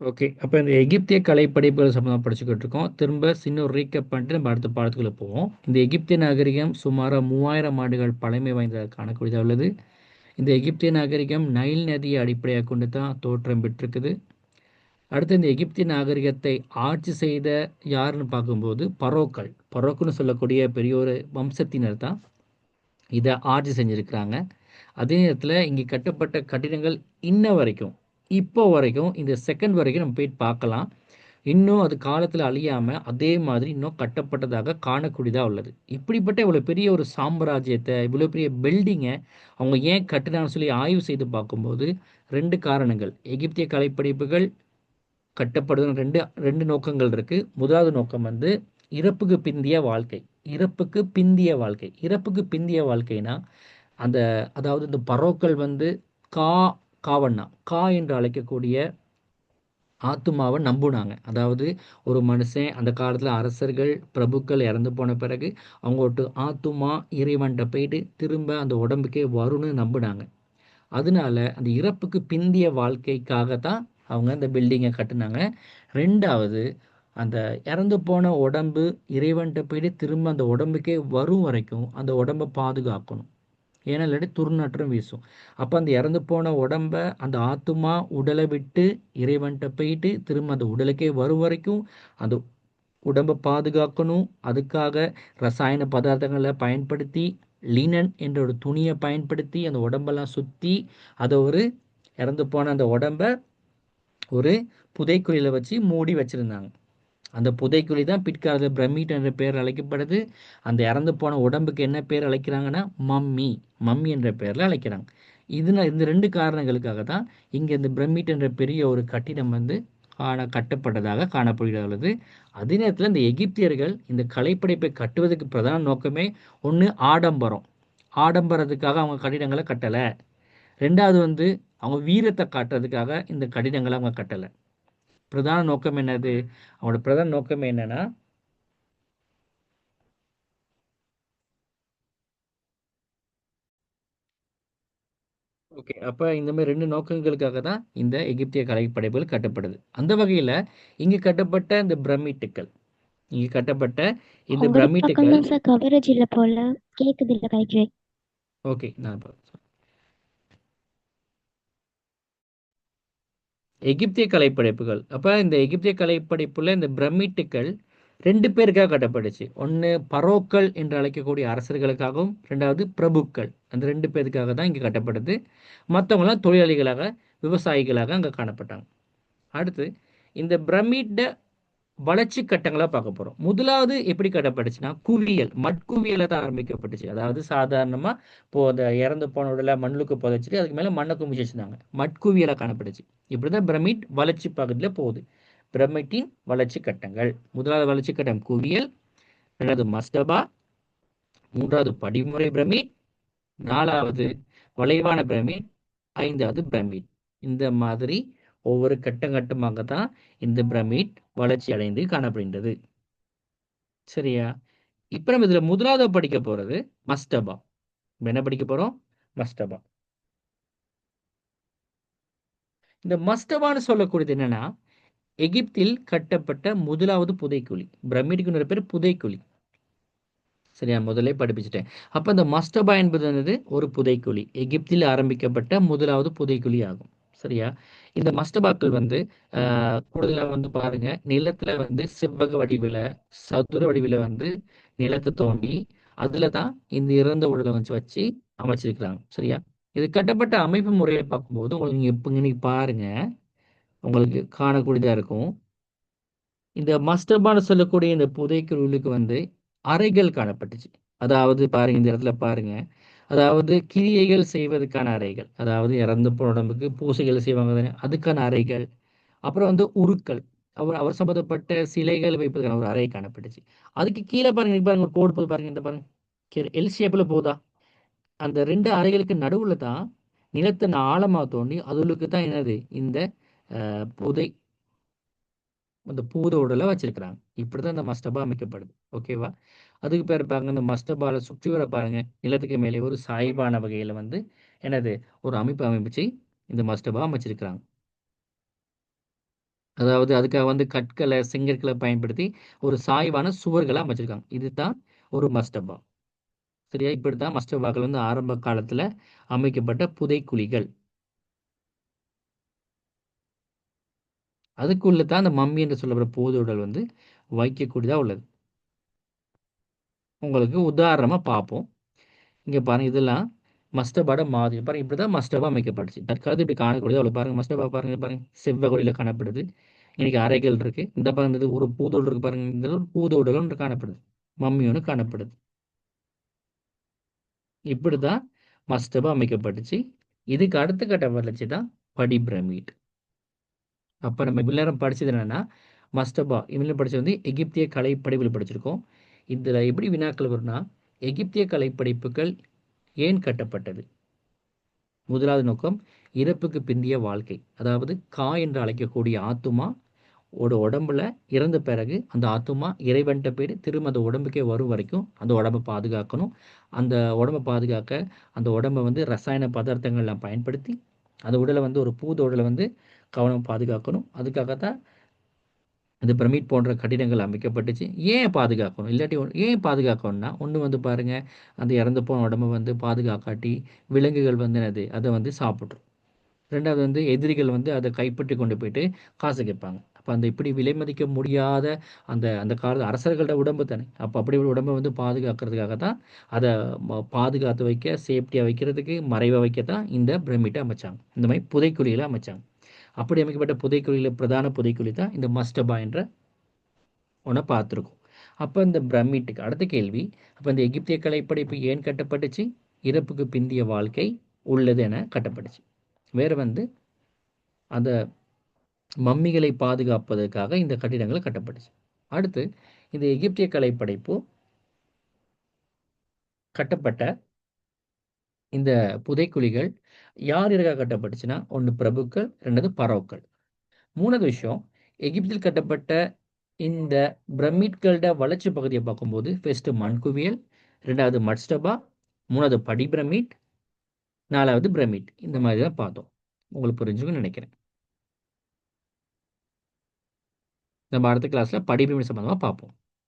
Okay. அப்போ இந்த எகிப்திய கலை படைப்புகள் சம்மந்தமாக படிச்சுக்கிட்டு இருக்கோம். திரும்ப சின்ன ஒரு பண்ணிட்டு நம்ம அடுத்த பாடத்துக்குள்ளே போவோம். இந்த எகிப்திய நாகரிகம் சுமாரா 3000 ஆண்டுகள் பழமை வாய்ந்ததாக காணக்கூடியதாக உள்ளது. இந்த எகிப்திய நாகரிகம் நைல் நதியை அடிப்படையாக கொண்டு தான் தோற்றம் பெற்றிருக்குது. அடுத்து இந்த எகிப்திய நாகரிகத்தை ஆட்சி செய்த யாருன்னு பார்க்கும்போது பரோக்கள். பரோக்குன்னு சொல்லக்கூடிய பெரிய ஒரு வம்சத்தினர் தான் இதை ஆட்சி செஞ்சுருக்கிறாங்க அதே நேரத்தில் இங்கே கட்டப்பட்ட கட்டிடங்கள் இன்ன வரைக்கும், இப்போ வரைக்கும் இந்த செகண்ட் வரைக்கும் நம்ம போய் பார்க்கலாம். இன்னும் அது காலத்தில் அழியாமல் அதே மாதிரி இன்னும் கட்டப்பட்டதாக காணக்கூடியதாக உள்ளது. இப்படிப்பட்ட இவ்வளோ பெரிய ஒரு சாம்ராஜ்யத்தை இவ்வளோ பெரிய பில்டிங்கை அவங்க ஏன் கட்டினான்னு சொல்லி ஆய்வு செய்து பார்க்கும்போது ரெண்டு காரணங்கள். எகிப்திய கலைப்படைப்புகள் கட்டப்படுது ரெண்டு ரெண்டு நோக்கங்கள் இருக்குது முதலாவது நோக்கம் வந்து இறப்புக்கு பிந்திய வாழ்க்கை. இறப்புக்கு பிந்திய வாழ்க்கை. இறப்புக்கு பிந்திய வாழ்க்கைனா, அந்த அதாவது இந்த பரோக்கள் வந்து கா காவண்ணா கா என்று அழைக்கக்கூடிய ஆத்துமாவை நம்புனாங்க. அதாவது ஒரு மனுஷன் அந்த காலத்தில் அரசர்கள், பிரபுக்கள் இறந்து போன பிறகு அவங்கட்டு ஆத்துமா இறைவன்கிட்ட போயிட்டு திரும்ப அந்த உடம்புக்கே வரும்னு நம்பினாங்க அதனால அந்த இறப்புக்கு பிந்திய வாழ்க்கைக்காக தான் அவங்க அந்த பில்டிங்கை கட்டினாங்க ரெண்டாவது அந்த இறந்து போன உடம்பு இறைவன்கிட்ட போயிட்டு திரும்ப அந்த உடம்புக்கே வரும் வரைக்கும் அந்த உடம்பை பாதுகாக்கணும். ஏன்னா இல்லாட்டி துர்நாற்றம் வீசும். அப்போ அந்த இறந்து போன உடம்ப அந்த ஆத்துமா உடலை விட்டு இறைவன்கிட்ட போயிட்டு திரும்ப அந்த உடலுக்கே வரும் வரைக்கும் அந்த உடம்ப பாதுகாக்கணும். அதுக்காக ரசாயன பதார்த்தங்களை பயன்படுத்தி, லினன் என்ற ஒரு துணியை பயன்படுத்தி அந்த உடம்பெல்லாம் சுற்றி அதை ஒரு இறந்து போன அந்த உடம்ப ஒரு புதைக்குழியில் வச்சு மூடி வச்சுருந்தாங்க அந்த புதைக்குழி தான் பிற்காலத்தில் பிரமிட் என்ற பெயர் அழைக்கப்படுது. அந்த இறந்து போன உடம்புக்கு என்ன பெயர் அழைக்கிறாங்கன்னா, மம்மி. மம்மி என்ற பெயரில் அழைக்கிறாங்க. இதுனா இந்த ரெண்டு காரணங்களுக்காக தான் இங்கே இந்த பிரமிட் என்ற பெரிய ஒரு கட்டிடம் வந்து காண கட்டப்பட்டதாக காணப்படுகிறது. அதே நேரத்தில் இந்த எகிப்தியர்கள் இந்த கலைப்படைப்பை கட்டுவதற்கு பிரதான நோக்கமே ஒன்று ஆடம்பரம். ஆடம்பரத்துக்காக அவங்க கட்டிடங்களை கட்டலை ரெண்டாவது வந்து அவங்க வீரத்தை காட்டுறதுக்காக இந்த கட்டிடங்களை அவங்க கட்டலை பிரதான நோக்கம் என்னது? அவங்களோட பிரதான நோக்கம் என்னன்னா ஓகே. அப்ப இந்த மாரி 2 நோக்கங்களுக்காக தான் இந்த எகிப்திய கலைப்படைப்புகள் கட்டப்படுது. அந்த வகையில இங்கு கட்டப்பட்ட இந்த பிரமிட்டுக்கள் இங்கு கட்டப்பட்ட இந்த பிரமிட்டுக்கள் கவரேஜ் இல்ல போல. கேக்குது இல்ல. ஓகே. நான் எகிப்திய கலைப்படைப்புகள். அப்போ இந்த எகிப்திய கலைப்படைப்பில் இந்த பிரமிட்டுக்கள் ரெண்டு பேருக்காக கட்டப்பட்டுச்சு. ஒன்று பரோக்கள் என்று அழைக்கக்கூடிய அரசர்களுக்காகவும், ரெண்டாவது பிரபுக்கள். அந்த ரெண்டு பேருக்காக தான் இங்கே கட்டப்படுது. மற்றவங்களாம் தொழிலாளிகளாக, விவசாயிகளாக அங்கே காணப்பட்டாங்க. அடுத்து இந்த பிரமிட்டை வளர்ச்சி கட்டங்களாக பார்க்க போறோம். முதலாவது எப்படி கட்டப்பட்டுச்சுன்னா, குவியல், மட்குவியல்ல தான் ஆரம்பிக்கப்பட்டுச்சு. அதாவது சாதாரணமா இப்போ அந்த இறந்து போன உடல மண்ணுக்கு புதைச்சிட்டு அதுக்கு மேல மண்ணை குமிச்சு வச்சிருந்தாங்க. மட்குவியலா காணப்பட்டுச்சு. இப்படிதான் பிரமிட் வளர்ச்சி பகுதியில போகுது. பிரமிட்டின் வளர்ச்சி கட்டங்கள். முதலாவது வளர்ச்சி கட்டம் குவியல், ரெண்டாவது மஸ்தபா, மூன்றாவது படிமுறை பிரமிட், நாலாவது வளைவான பிரமிட், ஐந்தாவது பிரமிட். இந்த மாதிரி ஒவ்வொரு கட்டம் கட்டமாக தான் இந்த பிரமிட் வளர்ச்சி அடைந்து காணப்படுகின்றது. சரியா? இப்ப நம்ம இதுல முதலாவது படிக்க போறது மஸ்தபா. நம்ம என்ன படிக்க போறோம்? மஸ்டபா இந்த மஸ்தபான்னு சொல்லக்கூடியது என்னன்னா, எகிப்தில் கட்டப்பட்ட முதலாவது புதைக்குழி. பிரமிடுக்கு ஒரு பேர் புதைக்குழி. சரியா? முதலே படிப்பிச்சுட்டேன். அப்ப இந்த மஸ்டபா என்பது என்னது? ஒரு புதைக்குழி. எகிப்தில் ஆரம்பிக்கப்பட்ட முதலாவது புதைக்குழி ஆகும். சரியா? இந்த மஸ்டபாக்கள் வந்து கூடுதலாக கூடுதலா வந்து பாருங்க, நிலத்துல வந்து செவ்வக வடிவில, சதுர வடிவில வந்து நிலத்தை தோண்டி, அதுல தான் இந்த இறந்த உடலை வச்சு வச்சு அமைச்சிருக்கிறாங்க. சரியா? இது கட்டப்பட்ட அமைப்பு முறையை பார்க்கும்போது உங்களுக்கு நீங்க இப்ப இன்னைக்கு பாருங்க, உங்களுக்கு காணக்கூடியதா இருக்கும். இந்த மஸ்டபான சொல்லக்கூடிய இந்த புதைக்குழிக்கு வந்து அறைகள் காணப்பட்டுச்சு. அதாவது பாருங்க இந்த இடத்துல பாருங்க. அதாவது கிரியைகள் செய்வதற்கான அறைகள். அதாவது இறந்து போன உடம்புக்கு பூசைகள் செய்வாங்க தானே, அதுக்கான அறைகள். அப்புறம் வந்து உருக்கள். அவர் அவர் சம்பந்தப்பட்ட சிலைகள் வைப்பதற்கான ஒரு அறை காணப்பட்டுச்சு. அதுக்கு கீழே பாருங்க, பாருங்க ஒரு கோடு போது பாருங்க, இந்த பாருங்க. எல் ஷேப்ல போதா அந்த ரெண்டு அறைகளுக்கு நடுவில் தான் நிலத்தை ஆழமா தோண்டி அதுகளுக்கு தான் என்னது? இந்த புதை அந்த பூத உடலை வச்சிருக்கிறாங்க. இப்படிதான் இந்த மஸ்டபா அமைக்கப்படுது. ஓகேவா? அதுக்கு பேர் பாருங்க இந்த மஸ்தபால சுற்றி வர பாருங்க, நிலத்துக்கு மேலே ஒரு சாய்வான வகையில வந்து என்னது? ஒரு அமைப்பு அமைப்பிச்சு இந்த மஸ்டபா அமைச்சிருக்கிறாங்க. அதாவது அதுக்காக வந்து கற்களை செங்கற்களை பயன்படுத்தி ஒரு சாய்வான சுவர்களை அமைச்சிருக்காங்க. இதுதான் ஒரு மஸ்டபா சரியா? இப்படி தான் மஸ்டபாக்கள் வந்து ஆரம்ப காலத்துல அமைக்கப்பட்ட புதைக்குழிகள். அதுக்குள்ளே தான் அந்த மம்மி என்று சொல்லப்படுற பூதவுடல் வந்து வைக்கக்கூடியதா உள்ளது. உங்களுக்கு உதாரணமா பார்ப்போம் இங்க பாருங்க இதெல்லாம் மஸ்டபாட மாதிரி. பாருங்க இப்படி தான் மஸ்டபா அமைக்கப்பட்டுச்சு தற்காலத்து இப்படி காணக்கூடியது அவ்வளோ பாருங்க மஸ்டபா பாருங்க பாருங்க செவ்வகொடியில காணப்படுது. இன்னைக்கு அறைகள் இருக்கு. இந்த பாருங்க ஒரு பூதோடு இருக்குது பாருங்க இந்த ஒரு பூதோடல் ஒன்று காணப்படுது. மம்மி ஒன்று காணப்படுது. இப்படி தான் மஸ்டபா அமைக்கப்பட்டுச்சு. இதுக்கு அடுத்த கட்ட வளர்ச்சி தான் படி பிரமிட் அப்போ நம்ம இவ்வளோ நேரம் படிச்சது என்னன்னா மஸ்டபா. இவ்வளோ படிச்சது வந்து எகிப்திய கலை படிப்பில் படிச்சிருக்கோம். இதில் எப்படி வினாக்கள் வரும்னா எகிப்திய கலைப்படைப்புகள் ஏன் கட்டப்பட்டது? முதலாவது நோக்கம் இறப்புக்கு பிந்திய வாழ்க்கை. அதாவது கா என்று அழைக்கக்கூடிய ஆத்துமா ஒரு உடம்புல இறந்த பிறகு அந்த ஆத்துமா இறைவன்ட்ட போய் திரும்ப அந்த உடம்புக்கே வரும் வரைக்கும் அந்த உடம்பை பாதுகாக்கணும். அந்த உடம்பை பாதுகாக்க அந்த உடம்பை வந்து ரசாயன பதார்த்தங்கள்லாம் பயன்படுத்தி அந்த உடலை வந்து ஒரு பூத உடலை வந்து கவனம் பாதுகாக்கணும். அதுக்காகத்தான் இந்த பிரமிட் போன்ற கட்டிடங்கள் அமைக்கப்பட்டுச்சு. ஏன் பாதுகாக்கணும்? இல்லாட்டி ஏன் பாதுகாக்கணும்னா ஒன்று வந்து பாருங்கள் அந்த இறந்து போன உடம்பை வந்து பாதுகாக்காட்டி விலங்குகள் வந்து அது அதை வந்து சாப்பிட்ரும். ரெண்டாவது வந்து எதிரிகள் வந்து அதை கைப்பற்றி கொண்டு போயிட்டு காசு கேட்பாங்க. அப்போ அந்த இப்படி விலை மதிக்க முடியாத அந்த அந்த கால அரசர்களோட உடம்பு தானே. அப்போ அப்படி ஒரு உடம்பை வந்து பாதுகாக்கிறதுக்காக தான் அதை பாதுகாத்து வைக்க சேஃப்டியாக வைக்கிறதுக்கு மறைவாக வைக்க தான் இந்த பிரமிட்டை அமைச்சாங்க. இந்த மாதிரி புதைக்குழிகளை அமைச்சாங்க. அப்படி அமைக்கப்பட்ட புதைக்குழியில் பிரதான புதைக்குழி தான் இந்த மஸ்டபா என்ற ஒன்றை பார்த்துருக்கோம். அப்போ இந்த பிரமிட்டுக்கு அடுத்த கேள்வி அப்போ இந்த எகிப்திய கலைப்படைப்பு ஏன் கட்டப்பட்டுச்சு? இறப்புக்கு பிந்திய வாழ்க்கை உள்ளது என கட்டப்பட்டுச்சு. வேறு வந்து அந்த மம்மிகளை பாதுகாப்பதற்காக இந்த கட்டிடங்கள் கட்டப்பட்டுச்சு. அடுத்து இந்த எகிப்திய கலைப்படைப்பு கட்டப்பட்ட இந்த புதைக்குழிகள் யார் யாருக்காக கட்டப்பட்டுச்சுன்னா ஒன்று பிரபுக்கள் ரெண்டாவது பரோக்கள். மூணாவது விஷயம் எகிப்தில் கட்டப்பட்ட இந்த பிரமிட்களோட வளர்ச்சி பகுதியை பார்க்கும்போது ஃபர்ஸ்ட் மண்குவியல் ரெண்டாவது மட்ஸ்டபா மூணாவது படி பிரமிட் நாலாவது பிரமிட். இந்த மாதிரி தான் பார்த்தோம். உங்களுக்கு புரிஞ்சுக்கணும்னு நினைக்கிறேன். நம்ம அடுத்த கிளாஸ்ல படி பிரமிட் சம்பந்தமா பார்ப்போம்.